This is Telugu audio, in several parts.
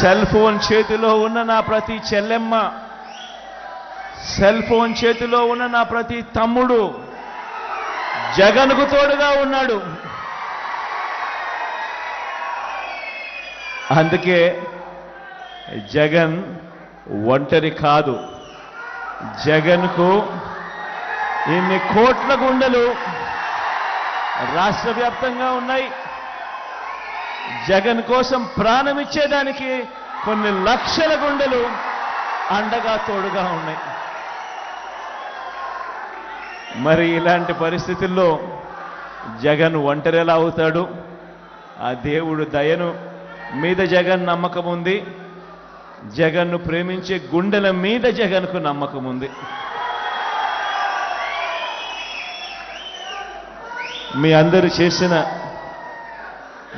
సెల్ ఫోన్ చేతిలో ఉన్న నా ప్రతి చెల్లెమ్మ సెల్ ఫోన్ చేతిలో ఉన్న నా ప్రతి తమ్ముడు జగన్కు తోడుగా ఉన్నాడు. అందుకే జగన్ ఒంటరి కాదు. జగన్కు ఇన్ని కోట్ల గుండెలు రాష్ట్ర వ్యాప్తంగా ఉన్నాయి. జగన్ కోసం ప్రాణం ఇచ్చేదానికి కొన్ని లక్షల గుండెలు అండగా తోడుగా ఉన్నాయి. మరి ఇలాంటి పరిస్థితుల్లో జగన్ ఒంటరి ఎలా అవుతాడు. ఆ దేవుడు దయను మీద జగన్ నమ్మకం ఉంది. జగన్ను ప్రేమించే గుండెల మీద జగన్కు నమ్మకం ఉంది. మీ అందరు చేసిన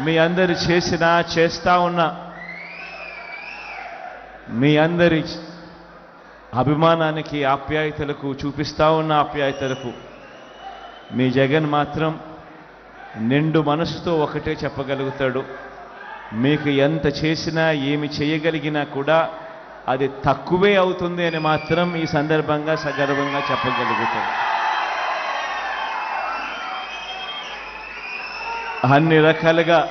మీ అందరి చేసిన చేస్తా ఉన్న. మీ అందరి అభిమానానికి ఆప్యాయతలకు చూపిస్తా ఉన్న ఆప్యాయతలకు మీ జగన్ మాత్రం నిండు మనసుతో ఒకటే చెప్పగలుగుతాడు. మీకు ఎంత చేసినా ఏమి చేయగలిగినా కూడా అది తక్కువే అవుతుంది అని మాత్రం ఈ సందర్భంగా సగర్వంగా చెప్పగలుగుతాడు. అన్ని రకాలుగా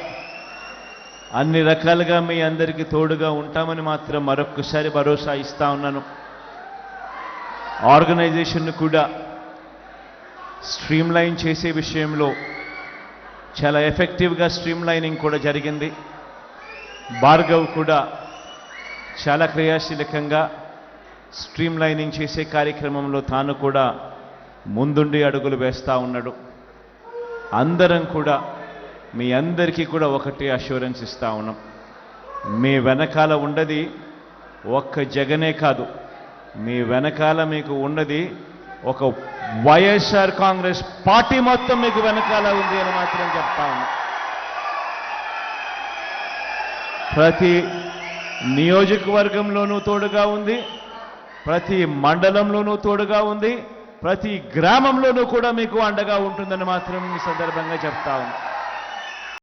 అన్ని రకాలుగా మీ అందరికీ తోడుగా ఉంటామని మాత్రం మరొక్కసారి భరోసా ఇస్తా ఉన్నాను. ఆర్గనైజేషన్ను కూడా స్ట్రీమ్లైన్ చేసే విషయంలో చాలా ఎఫెక్టివ్గా స్ట్రీమ్లైనింగ్ కూడా జరిగింది. భార్గవ్ కూడా చాలా క్రియాశీలకంగా స్ట్రీమ్లైనింగ్ చేసే కార్యక్రమంలో తాను కూడా ముందుండి అడుగులు వేస్తూ ఉన్నాడు. అందరం కూడా మీ అందరికీ కూడా ఒకటి అష్యూరెన్స్ ఇస్తా ఉన్నాం. మీ వెనకాల ఉండది ఒక్క జగనే కాదు. మీ వెనకాల మీకు ఉన్నది ఒక వైఎస్ఆర్ కాంగ్రెస్ పార్టీ మొత్తం మీకు వెనకాల ఉంది అని మాత్రం చెప్తా ఉన్నా. ప్రతి నియోజకవర్గంలోనూ తోడుగా ఉంది ప్రతి మండలంలోనూ తోడుగా ఉంది ప్రతి గ్రామంలోనూ కూడా మీకు అండగా ఉంటుందని మాత్రం ఈ సందర్భంగా చెప్తా ఉంది